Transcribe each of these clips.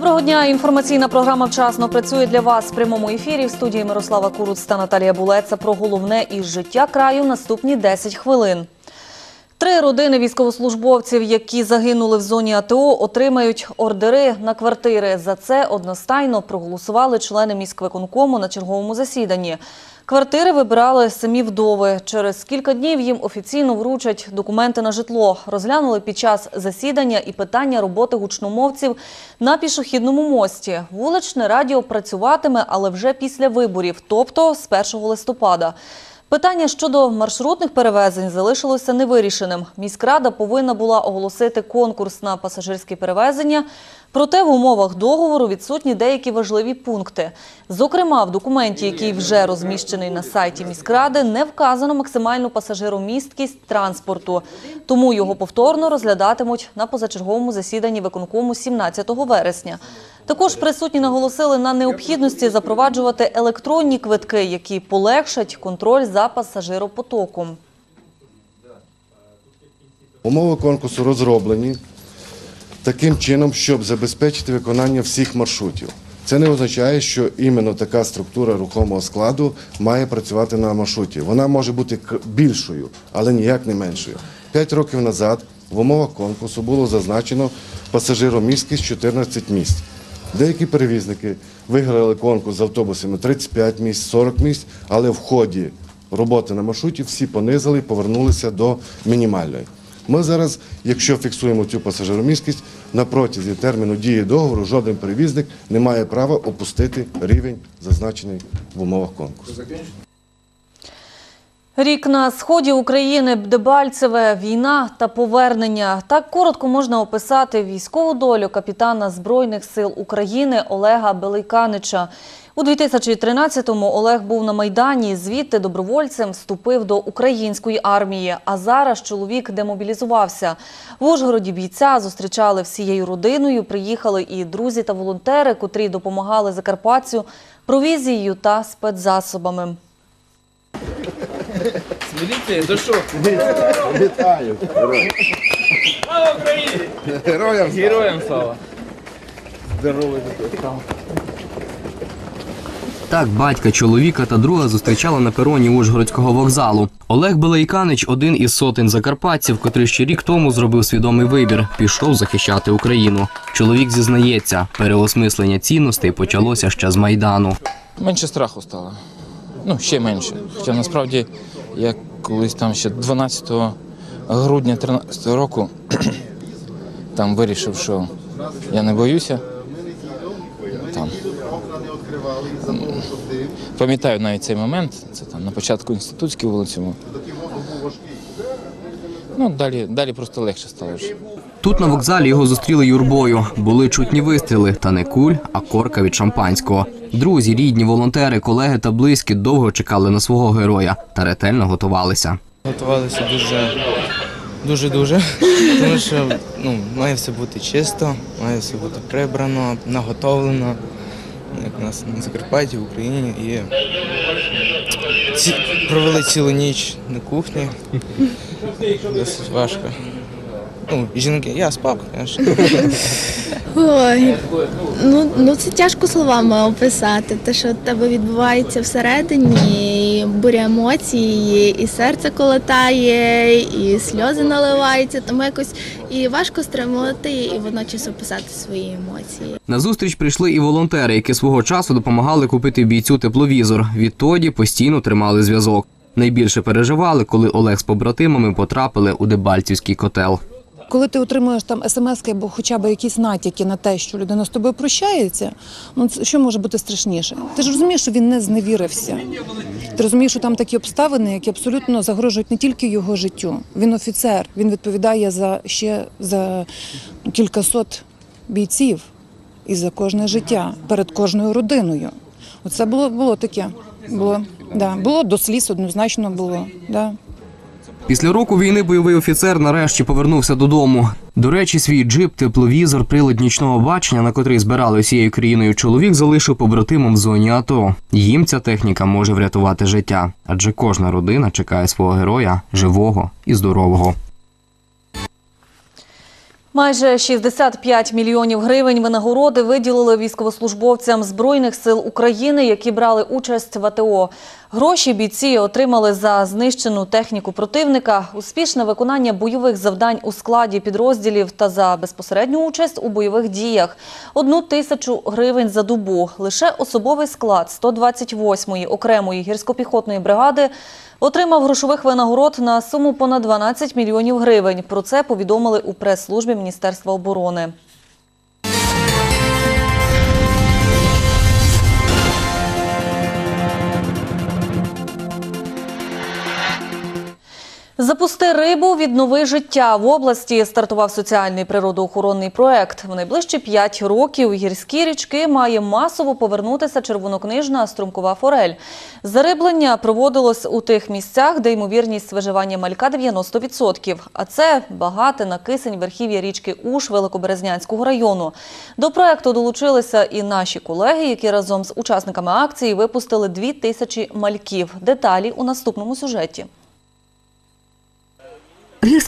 Доброго дня. Інформаційна програма вчасно працює для вас в прямому ефірі. В студії Мирослава Куруц та Наталія Булеца про головне із життя краю наступні 10 хвилин. Три родини військовослужбовців, які загинули в зоні АТО, отримають ордери на квартири. За це одностайно проголосували члени міськвиконкому на черговому засіданні. Квартири вибирали самі вдови. Через кілька днів їм офіційно вручать документи на житло. Розглянули під час засідання і питання роботи гучномовців на пішохідному мості. Вуличне радіо працюватиме, але вже після виборів, тобто з 1 листопада. Питання щодо маршрутних перевезень залишилося невирішеним. Міськрада повинна була оголосити конкурс на пасажирські перевезення, проте в умовах договору відсутні деякі важливі пункти. Зокрема, в документі, який вже розміщений на сайті міськради, не вказано максимальну пасажиромісткість транспорту, тому його повторно розглядатимуть на позачерговому засіданні виконкому 17 вересня. Також присутні наголосили на необхідності запроваджувати електронні квитки, які полегшать контроль за пасажиропотоком. Умови конкурсу розроблені таким чином, щоб забезпечити виконання всіх маршрутів. Це не означає, що іменно така структура рухомого складу має працювати на маршруті. Вона може бути більшою, але ніяк не меншою. П'ять років назад в умовах конкурсу було зазначено пасажиромісткість 14 місць. Деякі перевізники виграли конкурс з автобусами 35 місць, 40 місць, але в ході роботи на маршруті всі понизили і повернулися до мінімальної. Ми зараз, якщо фіксуємо цю пасажиромісткість, на протязі терміну дії договору жоден перевізник не має права опустити рівень, зазначений в умовах конкурсу. Рік на сході України, Дебальцеве, війна та повернення. Так коротко можна описати військову долю капітана Збройних сил України Олега Белейканича. У 2013-му Олег був на Майдані, звідти добровольцем вступив до української армії. А зараз чоловік демобілізувався. В Ужгороді бійця зустрічали всією родиною. Приїхали і друзі та волонтери, котрі допомагали Закарпатцю провізією та спецзасобами. З міліції? То що? Вітаю! Слава Україні! Героям! Героям слава! Так, батька, чоловіка та друга зустрічали на пероні Ужгородського вокзалу. Олег Белейканич один із сотень закарпатців, котрий ще рік тому зробив свідомий вибір, пішов захищати Україну. Чоловік зізнається, переосмислення цінностей почалося ще з майдану. Менше страху стало. Ну, ще менше. Хоча насправді я колись там ще 12 грудня 13 року там вирішив, що я не боюся. Там. Пам'ятаю навіть цей момент, це там на початку інститутській вулиці. Ну, далі, далі просто легше стало. Тут на вокзалі його зустріли юрбою. Були чутні вистріли, та не куль, а корка від шампанського. Друзі, рідні, волонтери, колеги та близькі довго чекали на свого героя та ретельно готувалися. Готувалися дуже, дуже дуже. Тому що ну, має все бути чисто, має все бути прибрано, наготовлено, як у нас на Закарпатті, в Україні. І ці, провели цілу ніч на кухні. Досить важко. Ну, жінки, я спав, звісно. Ой, ну, ну це тяжко словами описати. Те, що в тебе відбувається всередині, і буря емоцій, і серце колотає, і сльози наливаються, тому якось і важко стримувати, і водночас описати свої емоції. На зустріч прийшли і волонтери, які свого часу допомагали купити бійцю тепловізор. Відтоді постійно тримали зв'язок. Найбільше переживали, коли Олег з побратимами потрапили у Дебальцівський котел. Коли ти отримуєш там смс або хоча б якісь натяки на те, що людина з тобою прощається, ну що може бути страшніше? Ти ж розумієш, що він не зневірився. Ти розумієш, що там такі обставини, які абсолютно загрожують не тільки його життю. Він офіцер, він відповідає за ще за кількасот бійців і за кожне життя перед кожною родиною. Оце було, було таке. Було, да. було до сліз однозначно було. Да. Після року війни бойовий офіцер нарешті повернувся додому. До речі, свій джип, тепловізор, прилад нічного бачення, на котрий збирали усією країною чоловік, залишив побратимам в зоні АТО. Їм ця техніка може врятувати життя, адже кожна родина чекає свого героя живого і здорового. Майже 65 мільйонів гривень винагороди виділили військовослужбовцям Збройних сил України, які брали участь в АТО. Гроші бійці отримали за знищену техніку противника, успішне виконання бойових завдань у складі підрозділів та за безпосередню участь у бойових діях. Одну тисячу гривень за добу. Лише особовий склад 128-ї окремої гірсько-піхотної бригади Отримав грошових винагород на суму понад 12 мільйонів гривень. Про це повідомили у прес-службі Міністерства оборони. Запусти рибу, віднови життя. В області стартував соціальний природоохоронний проект. В найближчі п'ять років у гірські річки має масово повернутися червонокнижна струмкова форель. Зариблення проводилось у тих місцях, де ймовірність виживання малька 90%. А це багате на кисень верхів'я річки Уш Великоберезнянського району. До проекту долучилися і наші колеги, які разом з учасниками акції випустили дві тисячі мальків. Деталі у наступному сюжеті.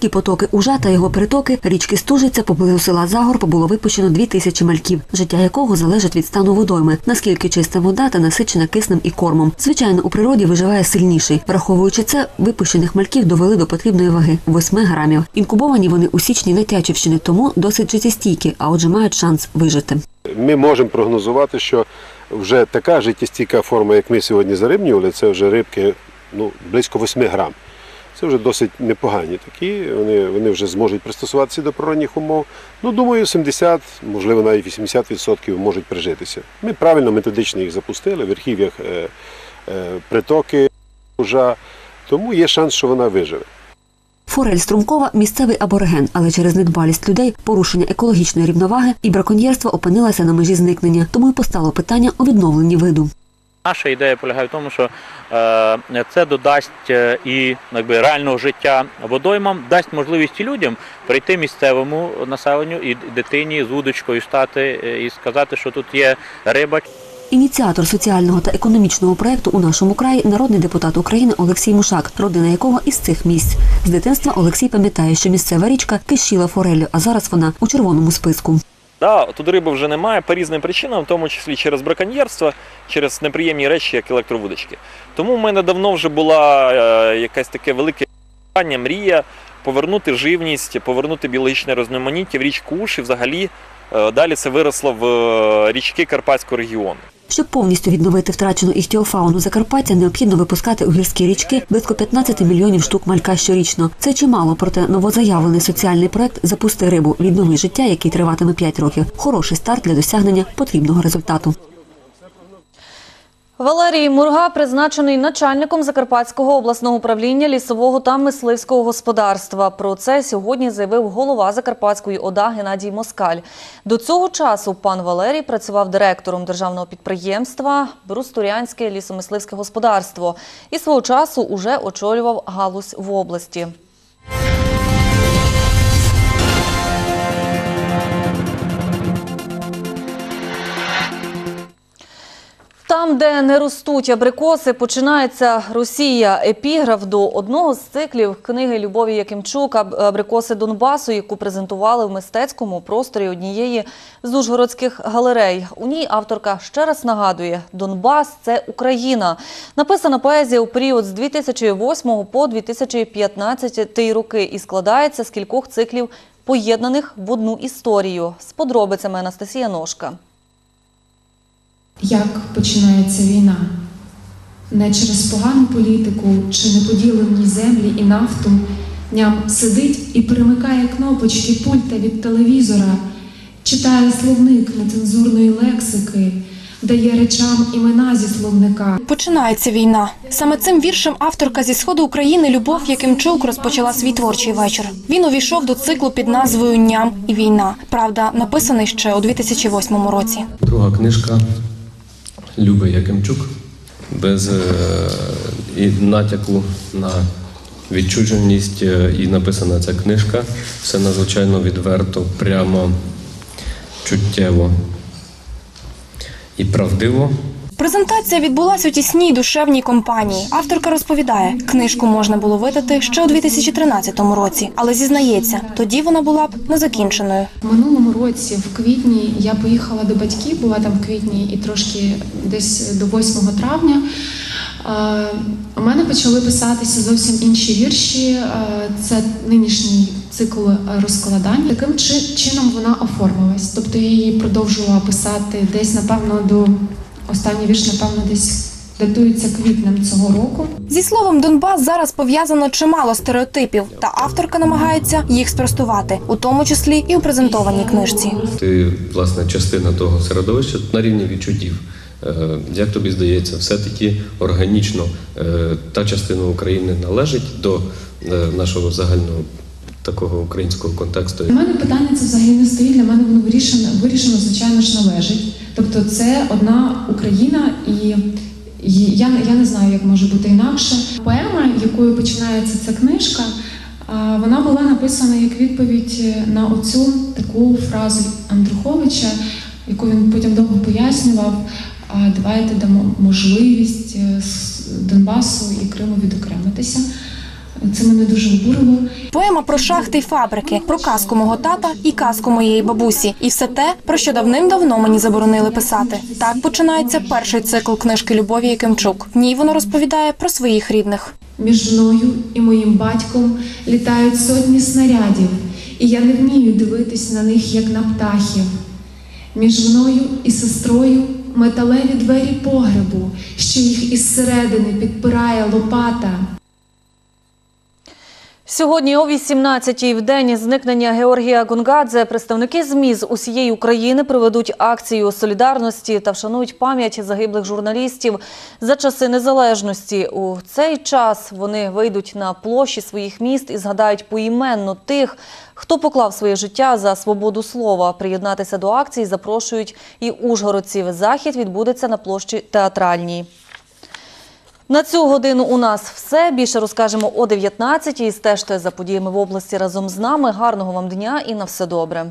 Гірські потоки Ужа та його притоки річки Стужиця поблизу села Загорб було випущено дві тисячі мальків, життя якого залежить від стану водойми, наскільки чиста вода та насичена киснем і кормом. Звичайно, у природі виживає сильніший. Враховуючи це, випущених мальків довели до потрібної ваги 8 грамів. Інкубовані вони у січні Нетячівщини, тому досить життєстійкі, а отже мають шанс вижити. Ми можемо прогнозувати, що вже така життєстійка форма, як ми сьогодні зарибнювали, це вже рибки ну, близько 8 грам. Це вже досить непогані такі, вони, вони вже зможуть пристосуватися до природних умов. Ну, думаю, 70, можливо, навіть 80% можуть прижитися. Ми правильно методично їх запустили, в верхів'ях е, е, притоки уже, тому є шанс, що вона виживе. Форель струмкова місцевий абориген, але через недбалість людей, порушення екологічної рівноваги і браконьєрство опинилася на межі зникнення. Тому й постало питання у відновленні виду. Наша ідея полягає в тому, що е, це додасть е, і якби, реального життя водоймам, дасть можливість і людям прийти місцевому населенню і дитині з удочкою стати е, і сказати, що тут є риба. Ініціатор соціального та економічного проекту у нашому краї народний депутат України Олексій Мушак, родина якого із цих місць. З дитинства Олексій пам'ятає, що місцева річка кишіла фореллю, а зараз вона у червоному списку. Да, тут риби вже немає по різним причинам, в тому числі через браконьєрство, через неприємні речі, як електровудочки. Тому в мене давно вже була е, якась таке велике бажання, мрія повернути живність, повернути біологічне розноманіття в річку Уш і взагалі е, далі це виросло в е, річки Карпатського регіону. Щоб повністю відновити втрачену іхтіофауну Закарпаття, необхідно випускати у гірські річки близько 15 мільйонів штук малька щорічно. Це чимало, проте новозаявлений соціальний проект Запусти рибу віднови життя, який триватиме 5 років. Хороший старт для досягнення потрібного результату. Валерій Мурга призначений начальником Закарпатського обласного управління лісового та мисливського господарства. Про це сьогодні заявив голова Закарпатської ОДА Геннадій Москаль. До цього часу пан Валерій працював директором державного підприємства Брустурянське лісомисливське господарство і свого часу уже очолював галузь в області. Там, де не ростуть абрикоси, починається Росія. Епіграф до одного з циклів книги Любові Якимчук Абрикоси Донбасу, яку презентували в мистецькому просторі однієї з ужгородських галерей. У ній авторка ще раз нагадує: Донбас це Україна. Написана поезія у період з 2008 по 2015 роки і складається з кількох циклів, поєднаних в одну історію. З подробицями Анастасія Ножка. Як починається війна? Не через погану політику чи неподілені землі і нафту. Ням сидить і перемикає кнопочки пульта від телевізора, читає словник нецензурної лексики, дає речам імена зі словника. Починається війна. Саме цим віршем авторка зі сходу України Любов Якимчук розпочала свій творчий вечір. Він увійшов до циклу під назвою Ням і війна. Правда, написаний ще у 2008 році. Друга книжка Люби Якимчук без е, і натяку на відчуженість е, і написана ця книжка. Все надзвичайно відверто, прямо чуттєво і правдиво. Презентація відбулася у тісній душевній компанії. Авторка розповідає, книжку можна було видати ще у 2013 році, але зізнається, тоді вона була б незакінченою. Минулому році, в квітні, я поїхала до батьків, була там в квітні і трошки десь до 8 травня. У мене почали писатися зовсім інші вірші. Це нинішній цикл розкладань. Таким чи- чином вона оформилась. Тобто я її продовжувала писати десь, напевно, до останній вірш, напевно, десь датується квітнем цього року. Зі словом Донбас зараз пов'язано чимало стереотипів, та авторка намагається їх спростувати, у тому числі і у презентованій книжці. Ти, власне, частина того середовища на рівні відчуттів. Е, Як тобі здається, все-таки органічно е, та частина України належить до е, нашого загального такого українського контексту? Для мене питання це взагалі не стоїть. Для мене воно вирішено, вирішено, звичайно ж, належить. Тобто, це одна Україна, і я, я не знаю, як може бути інакше. Поема, якою починається ця книжка, вона була написана як відповідь на оцю таку фразу Андруховича, яку він потім довго пояснював. Давайте дамо можливість е, Донбасу і Криму відокремитися. Це мене дуже обурило. Поема про шахти й фабрики, про казку мого тата і казку моєї бабусі, і все те, про що давним-давно мені заборонили писати. Так починається перший цикл книжки Любові Якимчук. В ній вона розповідає про своїх рідних. Між мною і моїм батьком літають сотні снарядів, і я не вмію дивитись на них, як на птахів. Між мною і сестрою металеві двері погребу, що їх із середини підпирає лопата. Сьогодні о 18-й в день зникнення Георгія Гунгадзе представники ЗМІ з усієї України проведуть акцію солідарності та вшанують пам'ять загиблих журналістів за часи незалежності. У цей час вони вийдуть на площі своїх міст і згадають поіменно тих, хто поклав своє життя за свободу слова. Приєднатися до акції запрошують і ужгородців. Захід відбудеться на площі театральній. На цю годину у нас все. Більше розкажемо о 19-й. Стежте за подіями в області разом з нами. Гарного вам дня і на все добре.